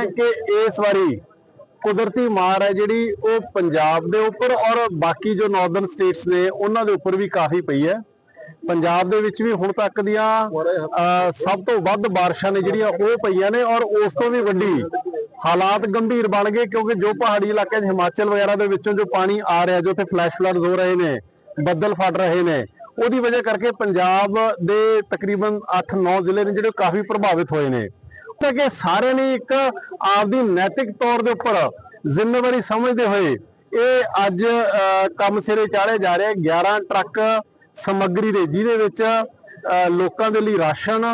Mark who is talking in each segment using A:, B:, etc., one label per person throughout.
A: ਹੈ ਕਿ ਇਸ ਵਾਰੀ ਕੁਦਰਤੀ ਮਾਰ ਹੈ ਜਿਹੜੀ ਉਹ ਪੰਜਾਬ ਦੇ ਉੱਪਰ ਔਰ ਬਾਕੀ ਜੋ ਨਾਰਦਰਨ ਸਟੇਟਸ ਨੇ ਉਹਨਾਂ ਦੇ ਉੱਪਰ ਵੀ ਕਾਫੀ ਪਈ ਹੈ। ਪੰਜਾਬ ਦੇ ਵਿੱਚ ਵੀ ਹੁਣ ਤੱਕ ਦੀਆਂ ਸਭ ਤੋਂ ਵੱਧ ਬਾਰਿਸ਼ਾਂ ਨੇ ਜਿਹੜੀਆਂ ਉਹ ਪਈਆਂ ਨੇ ਔਰ ਉਸ ਤੋਂ ਵੀ ਵੱਡੀ ਹਾਲਾਤ ਗੰਭੀਰ ਬਣ ਗਏ ਕਿਉਂਕਿ ਜੋ ਪਹਾੜੀ ਇਲਾਕਿਆਂ 'ਚ ਹਿਮਾਚਲ ਵਗੈਰਾ ਦੇ ਵਿੱਚੋਂ ਜੋ ਪਾਣੀ ਆ ਰਿਹਾ ਜੋ ਉੱਥੇ ਫਲੈਸ਼ ਫਲੱਡਸ ਹੋ ਰਹੇ ਨੇ, ਬੱਦਲ ਫਟ ਰਹੇ ਨੇ, ਉਹਦੀ ਵਜ੍ਹਾ ਕਰਕੇ ਪੰਜਾਬ ਦੇ ਤਕਰੀਬਨ 8-9 ਜ਼ਿਲ੍ਹੇ ਨੇ ਜਿਹੜੇ ਕਾਫੀ ਪ੍ਰਭਾਵਿਤ ਹੋਏ ਨੇ। ਤਾਂ ਕਿ ਸਾਰਿਆਂ ਨੇ ਇੱਕ ਆਪਦੀ ਨੈਤਿਕ ਤੌਰ ਦੇ ਉੱਪਰ ਜ਼ਿੰਮੇਵਾਰੀ ਸਮਝਦੇ ਹੋਏ ਇਹ ਅੱਜ ਕੰਮ ਸਿਰੇ ਚਾੜੇ ਜਾ ਰਿਹਾ 11 ਟਰੱਕ ਸਮੱਗਰੀ ਦੇ, ਜਿਹਦੇ ਵਿੱਚ ਲੋਕਾਂ ਦੇ ਲਈ ਰਾਸ਼ਨ,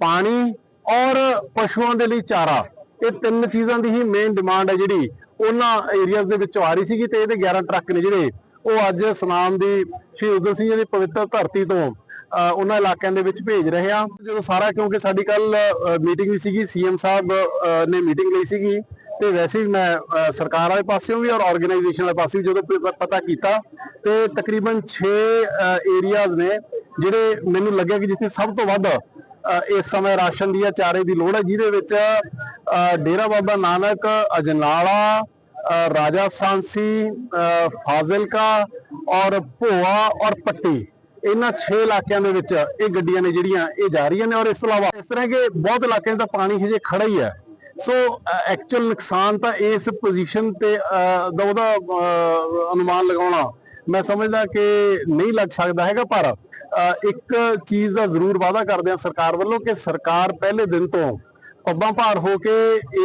A: ਪਾਣੀ ਔਰ ਪਸ਼ੂਆਂ ਦੇ ਲਈ ਚਾਰਾ। ਇਹ ਤਿੰਨ ਚੀਜ਼ਾਂ ਦੀ ਹੀ ਮੇਨ ਡਿਮਾਂਡ ਹੈ ਜਿਹੜੀ ਉਹਨਾਂ ਏਰੀਆਜ਼ ਦੇ ਵਿੱਚੋਂ ਆ ਰਹੀ ਸੀਗੀ ਤੇ ਇਹਦੇ 11 ਟਰੱਕ ਨੇ ਜਿਹੜੇ ਉਹ ਅੱਜ ਸੁਨਾਮ ਦੀ ਸ਼ਹੀਦ ਊਧਮ ਸਿੰਘ ਜੀ ਦੀ ਪਵਿੱਤਰ ਧਰਤੀ ਤੋਂ ਉਹਨਾਂ ਇਲਾਕਿਆਂ ਦੇ ਵਿੱਚ ਭੇਜ ਰਹੇ ਆ ਜਦੋਂ ਸਾਰਾ ਕਿਉਂਕਿ ਸਾਡੀ ਕੱਲ ਮੀਟਿੰਗ ਵੀ ਸੀਗੀ ਸੀਐਮ ਸਾਹਿਬ ਨੇ ਮੀਟਿੰਗ ਲਈ ਸੀਗੀ। ਤੇ ਵੈਸੇ ਹੀ ਮੈਂ ਸਰਕਾਰ ਵਾਲੇ ਪਾਸਿਓਂ ਵੀ ਔਰ ਆਰਗੇਨਾਈਜੇਸ਼ਨ ਵਾਲੇ ਪਾਸੇ ਵੀ ਜਦੋਂ ਪ- ਪਤਾ ਕੀਤਾ, ਤੇ ਤਕਰੀਬਨ 6 ਏਰੀਆਜ਼ ਨੇ ਜਿਹੜੇ ਮੈਨੂੰ ਲੱਗਿਆ ਕਿ ਜਿੱਥੇ ਸਭ ਤੋਂ ਵੱਧ ਇਸ ਸਮੇਂ ਰਾਸ਼ਨ ਦੀ ਜਾਂ ਚਾਰੇ ਦੀ ਲੋੜ ਹੈ, ਜਿਹਦੇ ਵਿੱਚ ਡੇਰਾ ਬਾਬਾ ਨਾਨਕ, ਅਜਨਾਲਾ ਰਾਜਾ ਸਾਂਸੀ ਫਾਜ਼ਿਲਕਾ ਔਰ ਭੋਆ ਔਰ ਪੱਟੀ। ਇਹਨਾਂ 6 ਇਲਾਕਿਆਂ ਦੇ ਵਿੱਚ ਇਹ ਗੱਡੀਆਂ ਨੇ ਜਿਹੜੀਆਂ ਇਹ ਜਾ ਰਹੀਆਂ ਨੇ ਔਰ ਇਸ ਤੋਂ ਇਲਾਵਾ ਇਸ ਤਰ੍ਹਾਂ ਕਿ ਬਹੁਤ ਇਲਾਕਿਆਂ 'ਚ ਤਾਂ ਪਾਣੀ ਹਜੇ ਖੜਾ ਹੀ ਹੈ। ਸੋ ਐਕਚੁਅਲ ਨੁਕਸਾਨ ਤਾਂ ਇਸ ਪੋਜੀਸ਼ਨ ਤੇ ਦਾ ਉਹਦਾ ਅਨੁਮਾਨ ਲਗਾਉਣਾ ਮੈਂ ਸਮਝਦਾ ਕਿ ਨਹੀਂ ਲੱਗ ਸਕਦਾ ਹੈਗਾ, ਪਰ ਇੱਕ ਚੀਜ਼ ਦਾ ਜ਼ਰੂਰ ਵਾਅਦਾ ਕਰਦੇ ਹਾਂ ਸਰਕਾਰ ਵੱਲੋਂ ਕਿ ਸਰਕਾਰ ਪਹਿਲੇ ਦਿਨ ਤੋਂ ਪੱਬਾਂ ਭਾਰ ਹੋ ਕੇ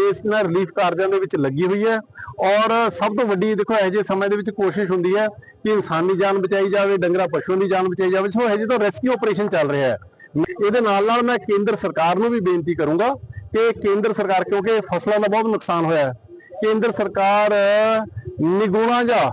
A: ਇਸ ਨਾਲ ਰਿਲੀਫ ਕਾਰਜਾਂ ਦੇ ਵਿੱਚ ਲੱਗੀ ਹੋਈ ਹੈ। ਔਰ ਸਭ ਤੋਂ ਵੱਡੀ ਦੇਖੋ, ਇਹੋ ਜਿਹੇ ਸਮੇਂ ਦੇ ਵਿੱਚ ਕੋਸ਼ਿਸ਼ ਹੁੰਦੀ ਹੈ ਕਿ ਇਨਸਾਨੀ ਜਾਨ ਬਚਾਈ ਜਾਵੇ, ਡੰਗਰਾ, ਪਸ਼ੂਆਂ ਦੀ ਜਾਨ ਬਚਾਈ ਜਾਵੇ। ਸੋ ਹਜੇ ਤਾਂ ਰੈਸਕਿਊ ਆਪਰੇਸ਼ਨ ਚੱਲ ਰਿਹਾ ਹੈ। ਇਹਦੇ ਨਾਲ ਨਾਲ ਮੈਂ ਕੇਂਦਰ ਸਰਕਾਰ ਨੂੰ ਵੀ ਬੇਨਤੀ ਕਰੂੰਗਾ ਕਿ ਕੇਂਦਰ ਸਰਕਾਰ, ਕਿਉਂਕਿ ਫਸਲਾਂ ਦਾ ਬਹੁਤ ਨੁਕਸਾਨ ਹੋਇਆ ਹੈ, ਕੇਂਦਰ ਸਰਕਾਰ ਨਿਗੁਣਾ ਜਾਂ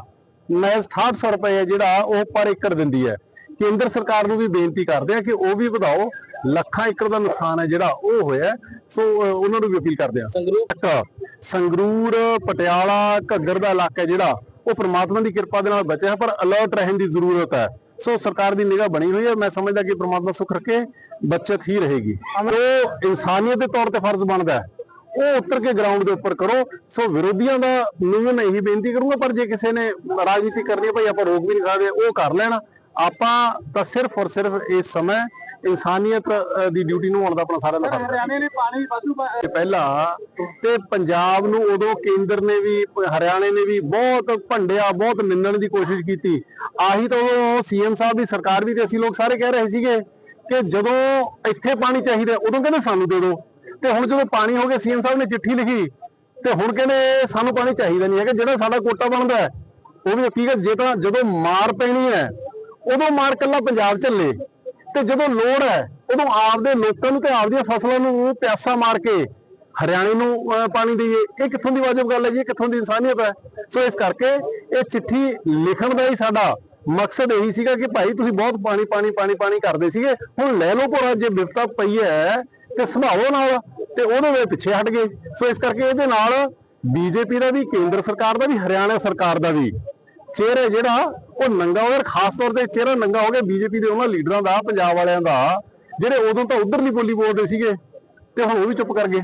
A: ਮੈਸ 6800 ਰੁਪਏ ਜਿਹੜਾ ਉਹ ਪਰ ਏਕੜ ਦਿੰਦੀ ਹੈ। ਕੇਂਦਰ ਸਰਕਾਰ ਨੂੰ ਵੀ ਬੇਨਤੀ ਕਰਦੇ ਆ ਕਿ ਉਹ ਵੀ ਵਧਾਓ। ਲੱਖਾਂ ਏਕੜ ਦਾ ਨੁਕਸਾਨ ਹੈ ਜਿਹੜਾ ਉਹ ਹੋਇਆ। ਸੋ ਉਹਨਾਂ ਨੂੰ ਵੀ ਅਪੀਲ ਕਰਦੇ ਆ ਸੰਗਰੂਰ? ਸੰਗਰੂਰ ਪਟਿਆਲਾ ਘੱਗਰ ਦਾ ਇਲਾਕਾ ਜਿਹੜਾ ਉਹ ਪ੍ਰਮਾਤਮਾ ਦੀ ਕਿਰਪਾ ਦੇ ਨਾਲ ਬਚਿਆ ਪਰ ਅਲਰਟ ਰਹਿਣ ਦੀ ਜ਼ਰੂਰਤ ਹੈ। ਸੋ ਸਰਕਾਰ ਦੀ ਨਿਗਾਹ ਬਣੀ ਹੋਈ ਹੈ। ਮੈਂ ਸਮਝਦਾ ਕਿ ਪ੍ਰਮਾਤਮਾ ਸੁਖ ਰੱਖੇ ਬਚਤ ਹੀ ਰਹੇਗੀ। ਉਹ ਇਨਸਾਨੀਅਤ ਦੇ ਤੌਰ ਤੇ ਫਰਜ਼ ਬਣਦਾ ਹੈ ਉਹ ਉਤਰ ਕੇ ਗਰਾਊਂਡ ਦੇ ਉੱਪਰ ਕਰੋ। ਸੋ ਵਿਰੋਧੀਆਂ ਦਾ ਨੂੰ ਮੈਂ ਇਹੀ ਬੇਨਤੀ ਕਰੂੰਗਾ ਪਰ ਜੇ ਕਿਸੇ ਨੇ ਰਾਜਨੀਤੀ ਕਰਨੀ ਹੈ ਭਾਈ ਆਪਾਂ ਰੋਕ ਵੀ ਨਹੀਂ ਸਕਦੇ ਉਹ ਕਰ ਲੈਣ। ਆਪਾਂ ਤਾਂ ਸਿਰਫ ਔਰ ਸਿਰਫ ਇਸ ਸਮੇਂ ਇਨਸਾਨੀਅਤ ਦੀ ਡਿਊਟੀ ਨੂੰ ਹੋਣ ਦਾ ਆਪਣਾ
B: ਹਰਿਆਣੇ ਨੇ ਪਾਣੀ ਵਾਧੂ ਪਾ-
A: ਤੇ ਪਹਿਲਾਂ ਤੇ ਪੰਜਾਬ ਨੂੰ ਉਦੋਂ ਕੇਂਦਰ ਨੇ ਵੀ ਹਰਿਆਣੇ ਨੇ ਵੀ ਬਹੁਤ ਭੰਡਿਆ ਬਹੁਤ ਨਿੰਦਣ ਦੀ ਕੋਸ਼ਿਸ਼ ਕੀਤੀ। ਆਹੀ ਤਾਂ ਉਹ ਸੀਐਮ ਸਾਹਿਬ ਦੀ ਸਰਕਾਰ ਵੀ ਤੇ ਅਸੀਂ ਲੋਕ ਸਾਰੇ ਕਹਿ ਰਹੇ ਸੀਗੇ ਕਿ ਜਦੋਂ ਇੱਥੇ ਪਾਣੀ ਚਾਹੀਦਾ ਉਦੋਂ ਕਹਿੰਦੇ ਸਾਨੂੰ ਦੇ ਦਿਓ। ਤੇ ਹੁਣ ਜਦੋਂ ਪਾਣੀ ਹੋ ਗਿਆ ਸੀਐਮ ਸਾਹਿਬ ਨੇ ਚਿੱਠੀ ਲਿਖੀ। ਤੇ ਹੁਣ ਕਹਿੰਦੇ ਸਾਨੂੰ ਪਾਣੀ ਚਾਹੀਦਾ ਨਹੀਂ ਹੈਗਾ ਜਿਹੜਾ ਸਾਡਾ ਕੋਟਾ ਬਣਦਾ ਉਹ ਵੀ ਹਕੀਕਤ ਜੇ ਤਾਂ ਜਦੋਂ ਮਾਰ ਪੈਣੀ ਹੈ ਉਦੋਂ ਮਾਰ ਕੱਲਾ ਪੰਜਾਬ ਚੱਲੇ। ਤੇ ਜਦੋਂ ਲੋੜ ਹੈ, ਉਦੋਂ ਆਪਦੇ ਲੋਕਾਂ ਨੂੰ ਤੇ ਆਪਦੀਆਂ ਫਸਲਾਂ ਨੂੰ ਪਿਆਸਾ ਮਾਰ ਕੇ ਹਰਿਆਣੇ ਨੂੰ ਪਾਣੀ ਦਈਏ। ਇਹ ਕਿੱਥੋਂ ਦੀ ਵਾਜਬ ਗੱਲ ਹੈ ਜੀ? ਇਹ ਕਿੱਥੋਂ ਦੀ ਇਨਸਾਨੀਅਤ ਹੈ? ਸੋ ਇਸ ਕਰਕੇ ਇਹ ਚਿੱਠੀ ਲਿਖਣ ਦਾ ਹੀ ਸਾਡਾ ਮਕਸਦ ਇਹੀ ਸੀਗਾ ਕਿ ਭਾਈ ਤੁਸੀਂ ਬਹੁਤ ਪਾਣੀ ਪਾਣੀ ਪਾਣੀ ਪਾਣੀ ਕਰਦੇ ਸੀਗੇ। ਹੁਣ ਲੈ ਲਓ ਭੋਰਾ, ਜੇ ਵਿਪਤਾ ਪਈ ਹੈ ਤੇ ਸੰਭਾਲੋ ਨਾਲ ਤੇ ਉਹਦੇ ਵਿੱਚ ਪਿੱਛੇ ਹਟ ਗਏ। ਸੋ ਇਸ ਕਰਕੇ ਇਹਦੇ ਨਾਲ ਬੀਜੇਪੀ ਦਾ ਵੀ, ਕੇਂਦਰ ਸਰਕਾਰ ਦਾ ਵੀ, ਹਰਿਆਣਾ ਸਰਕਾਰ ਦਾ ਵੀ ਚਿਹਰਾ ਜਿਹੜਾ, ਉਹ ਨੰਗਾ ਹੋ ਗਿਆ ਖਾਸ ਤੌਰ ਤੇ ਚਿਹਰਾ ਨੰਗਾ ਹੋ ਗਿਆ ਬੀਜੇਪੀ ਦੇ ਉਹਨਾਂ ਲੀਡਰਾਂ ਦਾ, ਪੰਜਾਬ ਵਾਲਿਆਂ ਦਾ, ਜਿਹੜੇ ਉਦੋਂ ਤਾਂ ਉਧਰਲੀ ਬੋਲੀ ਬੋਲਦੇ ਸੀਗੇ, ਤੇ ਹੁਣ ਉਹ ਵੀ ਚੁੱਪ ਕਰ ਗਏ।